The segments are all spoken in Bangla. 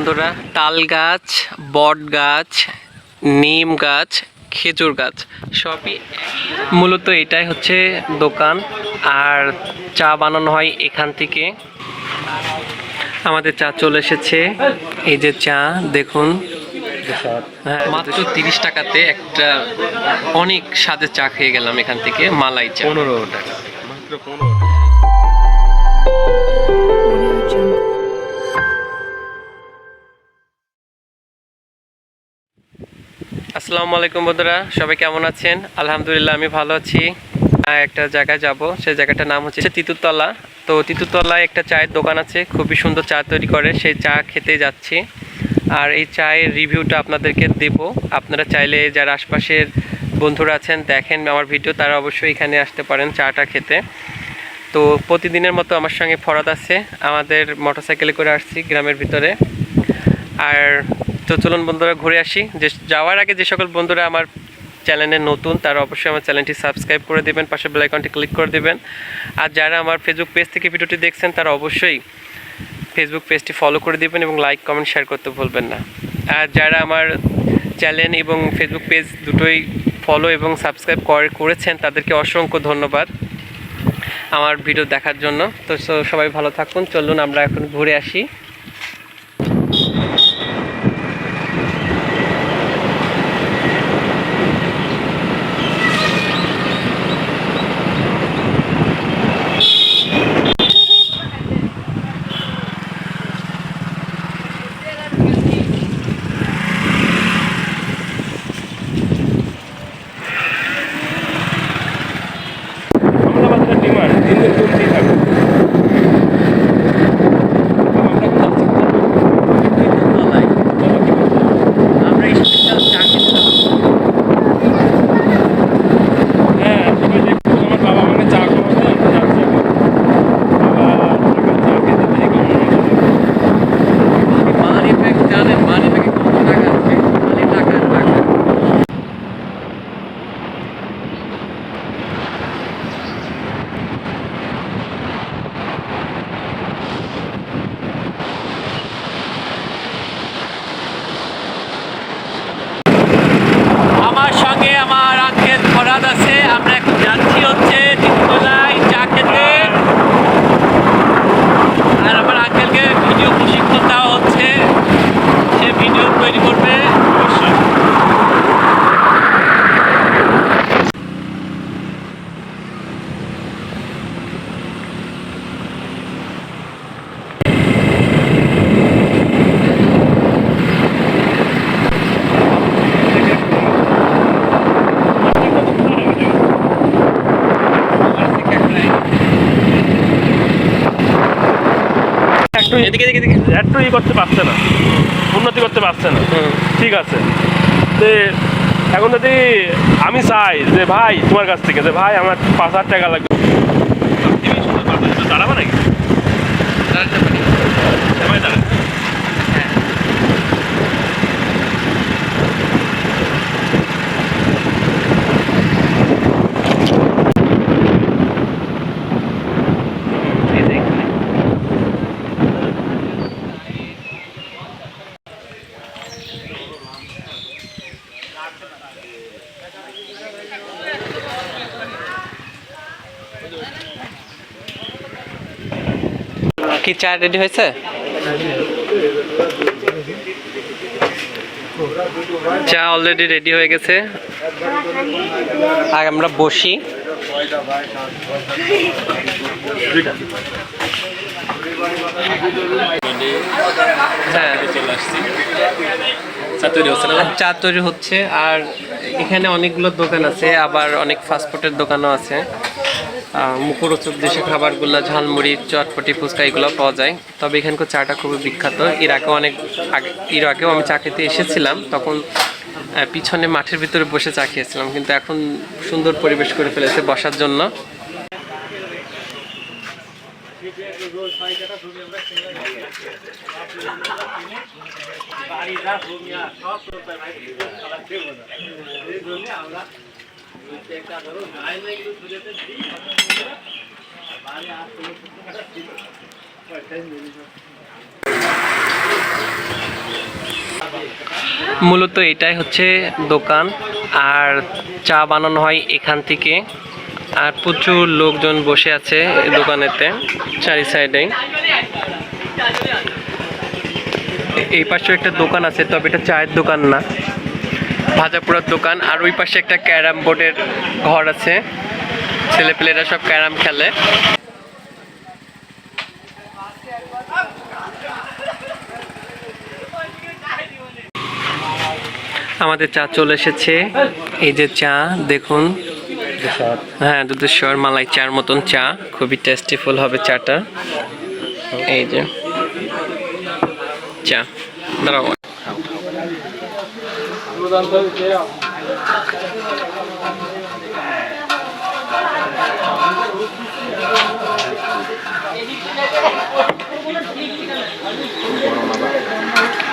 বন্ধুরা, তাল গাছ, বট গাছ, নিম গাছ, খেজুর গাছ, সবই মূলত এটাই হচ্ছে দোকান। আর চা বানানো হয় এখান থেকে। আমাদের চা চলে এসেছে। এই যে চা, দেখুন। হ্যাঁ মাত্র তিরিশ টাকাতে একটা অনেক স্বাদের চা খেয়ে গেলাম এখান থেকে, মালাই চা। পনেরো টাকা। মাত্র পনেরো আসসালামু আলাইকুম বন্ধুরা, সবাই কেমন আছেন? আলহামদুলিল্লাহ, আমি ভালো আছি। একটা জায়গায় যাব, সেই জায়গাটার নাম হচ্ছে তিতুতলা। তো তিতুতলায় একটা চায়ের দোকান আছে, খুবই সুন্দর চা তৈরি করে, সেই চা খেতে যাচ্ছি। আর এই চায়ের রিভিউটা আপনাদেরকে দেব। আপনারা চাইলে যারা আশপাশের বন্ধুরা আছেন, দেখেন আমার ভিডিও, তারা অবশ্যই এখানে আসতে পারেন চাটা খেতে। তো প্রতিদিনের মতো আমার সঙ্গে ফরাদ আছে, আমাদের মোটরসাইকেলে করে আসছি গ্রামের ভিতরে। আর তো চলুন বন্ধুরা, ঘুরে আসি। যে যাওয়ার আগে যে সকল বন্ধুরা আমার চ্যানেলে নতুন, তারা অবশ্যই আমার চ্যানেলটি সাবস্ক্রাইব করে দেবেন, পাশে বেল আইকনটি ক্লিক করে দেবেন। আর যারা আমার ফেসবুক পেজ থেকে ভিডিওটি দেখছেন, তারা অবশ্যই ফেসবুক পেজটি ফলো করে দেবেন এবং লাইক কমেন্ট শেয়ার করতে ভুলবেন না। আর যারা আমার চ্যানেল এবং ফেসবুক পেজ দুটোই ফলো এবং সাবস্ক্রাইব করেছেন, তাদেরকে অসংখ্য ধন্যবাদ আমার ভিডিও দেখার জন্য। তো সবাই ভালো থাকুন, চলুন আমরা এখন ঘুরে আসি। এদিকে একটু ই করতে পারছে না। উন্নতি করতে পারছে না। হুম। ঠিক আছে। তো এখন যদি আমি চাই যে ভাই তোমার কাছ থেকে যে ভাই আমার পাঁচ হাজার টাকা লাগবে। দাঁড়াবো নাকি? দাঁড়াবে। চা রেডি হয়েছে? চা অলরেডি রেডি হয়ে গেছে। আর আমরা বসি। হ্যাঁ। চা তৈরি হচ্ছে আর এখানে অনেকগুলো দোকান আছে আবার অনেক ফাস্টফুডের দোকানও আছে। মুখরোচক যেসব খাবারগুলো, ঝালমুড়ি, চটপটি, ফুচকা, এগুলো পাওয়া যায়। তবে এখানকার চাটা খুবই বিখ্যাত। এর আগেও অনেক আগে এর আগেও আমি চাকরিতে এসেছিলাম। তখন পিছনে মাঠের ভিতরে বসে চা খেয়েছিলাম। কিন্তু এখন সুন্দর পরিবেশ করে ফেলেছে বসার জন্য। আমরা মূলত এটাই হচ্ছে দোকান, আর চা বানানো হয় এখান থেকে। আর প্রচুর লোকজন বসে আছে দোকানেতে, চারি সাইডে এই পাশে একটা দোকান আছে, তবে এটা চায়ের দোকান না। ভাজাপুরার দোকান, আর ওই পাশে একটা ক্যারাম বোর্ডের ঘর আছে। ছেলেপেলেরা সব ক্যারাম খেলে। আমাদের চা চলে এসেছে। এই যে চা, দেখুন। হ্যাঁ দুধেশ্বর মালাই চার মতন চা। খুবই টেস্টিফুল হবে চাটা। এই যে। চা, দাঁড়াও।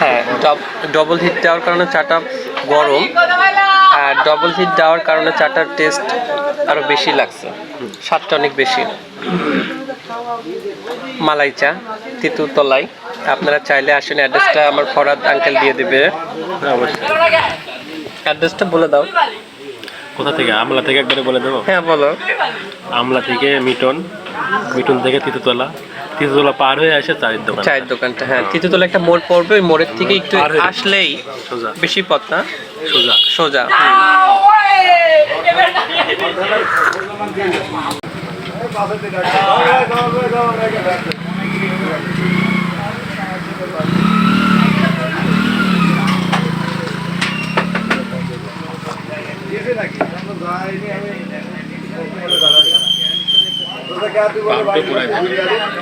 হ্যাঁ ডবল হিট দেওয়ার কারণে চাটা গরম। আর ডবল হিট দেওয়ার কারণে চাটার টেস্ট আরও বেশি লাগছে। স্বাদটা অনেক বেশি। মালাই চা তিতু তলাই আপনারা চাইলে আসেন অ্যাড্রেসটা আমার ফরাদ আঙ্কেল দিয়ে দেবে। অবশ্যই। অ্যাড্রেসটা বলে দাও। কোথা থেকে? আমলা থেকে একবারে বলে দেবো? হ্যাঁ বলো। আমলা থেকে মিটন মিটন থেকে তিতুতলা। তিতুতলা পার হয়ে আসে চায়ের দোকান চায়ের দোকানটা হ্যাঁ তিতুতলা একটা মোড় পড়বে ওই মোড়ের থেকে একটু আসলেই সোজা। বেশি পথ না? সোজা। সোজা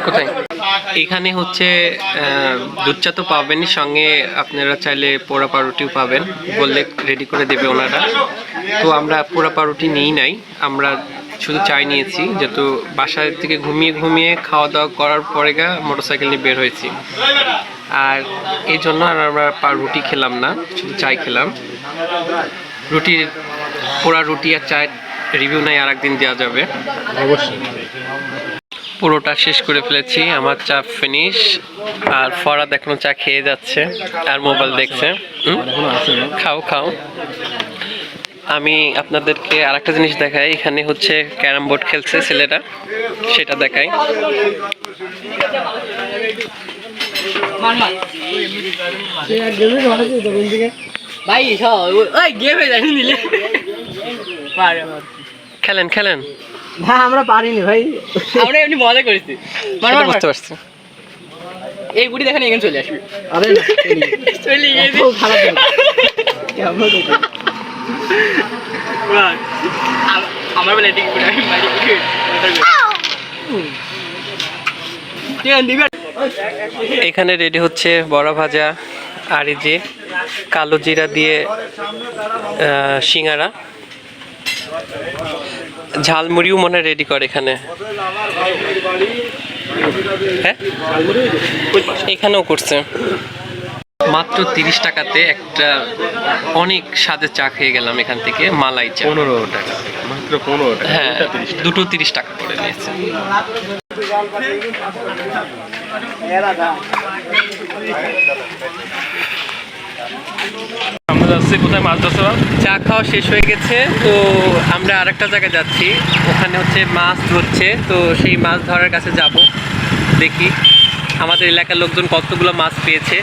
কোথায়? এখানে হচ্ছে দুধ চা তো পাবেনই, সঙ্গে আপনারা চাইলে পোড়া পাউরুটিও পাবেন। বললে রেডি করে দেবে ওনারা। তো আমরা পোড়া পাউরুটি নিই নাই, আমরা শুধু চাই নিয়েছি, যেহেতু বাসার থেকে ঘুমিয়ে ঘুমিয়ে খাওয়া দাওয়া করার পরে গা মোটরসাইকেল নিয়ে বের হয়েছি। আর এই জন্য আর আমরা পা- রুটি খেলাম না, শুধু চাই খেলাম। রুটির পোড়া রুটি আর চায়ের রিভিউ নাই, আর একদিন দেওয়া যাবে। অবশ্যই পুরোটা শেষ করে ফেলেছি, আমার চা ফিনিশ আর ফরাদ এখনও চা খেয়ে যাচ্ছে, আর মোবাইল দেখছে। খাও খাও। আমি আপনাদেরকে আরেকটা জিনিস দেখাই। এখানে হচ্ছে ক্যারাম বোর্ড খেলছে ছেলেরা সেটা দেখাই। ভাই গেমে জানি নিলে। খেলেন খেলেন। না আমরা পারিনি ভাই। আমরা এমনি মজা করেছি। বুঝতে পারছি। এই গুটি দেখেন এখানে চলে আসবে। আরে চলে গেছে। খারাপ আমার বলে ঠিক এখানে রেডি হচ্ছে বড়া ভাজা, আর যে কালো জিরা দিয়ে সিঙ্গারা। ঝালমুড়িও মনে রেডি করে এখানে। হ্যাঁ? এখানেও করছে। মাত্র তিরিশ টাকাতে একটা অনেক স্বাদের চা খেয়ে গেলাম এখান থেকে মালাই চা। পনেরো টাকা। মাত্র পনেরো টাকা। হ্যাঁ। দুটো তিরিশ টাকা। করে নিয়েছে। আমরা যাচ্ছি কোথায়? মাছ ধরতে চা খাওয়া শেষ হয়ে গেছে তো আমরা আরেকটা জায়গায় যাচ্ছি। ওখানে হচ্ছে মাছ ধরছে তো সেই মাছ ধরার কাছে যাব দেখি। আমাদের এলাকার লোকজন কতগুলো মাছ পেয়েছে।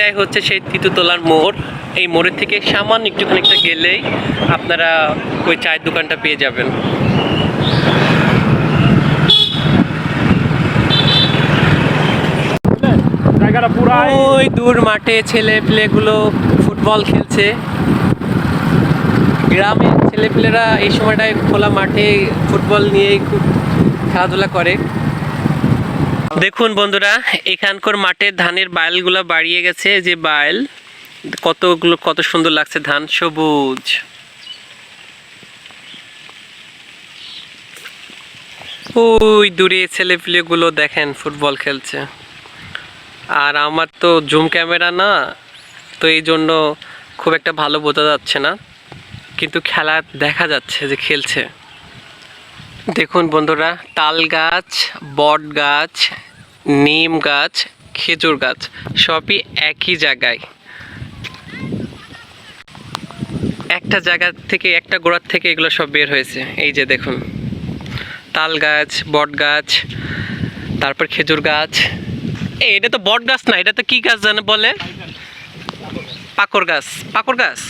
এটাই হচ্ছে সেই তিতুতলার মোড়। এই মোড়ের থেকে সামান্য একটুখানিকটা গেলেই আপনারা ওই চায়ের দোকানটা পেয়ে যাবেন। ওই দূর মাঠে ছেলে পেলেগুলো ফুটবল খেলছে। গ্রামের ছেলেপেলেরা এই সময়টায় খোলা মাঠে ফুটবল নিয়েই খুব খেলাধুলা করে। দেখুন বন্ধুরা, এখানকার মাঠে ধানের বায়লগুলো বাড়িয়ে গেছে যে বায়ল কতগুলো, কত সুন্দর লাগছে ধান, সবুজ। ওই দূরে ছেলেপিলেগুলো দেখেন ফুটবল খেলছে। আর আমার তো জুম ক্যামেরা না, তো এই জন্য খুব একটা ভালো বোঝা যাচ্ছে না, কিন্তু খেলা দেখা যাচ্ছে যে খেলছে। দেখুন বন্ধুরা, তাল গাছ, বট গাছ, নিম গাছ, খেজুর গাছ, সবই একই জায়গায়। একটা জায়গা থেকে একটা গোড়ার থেকে এগুলো সব বের হয়েছে। এই যে দেখুন, তাল গাছ, বট গাছ, তারপর খেজুর গাছ। এই, এটা তো বট গাছ না, এটা তো কি গাছ জানে বলে? পাকর গাছ পাকর গাছ।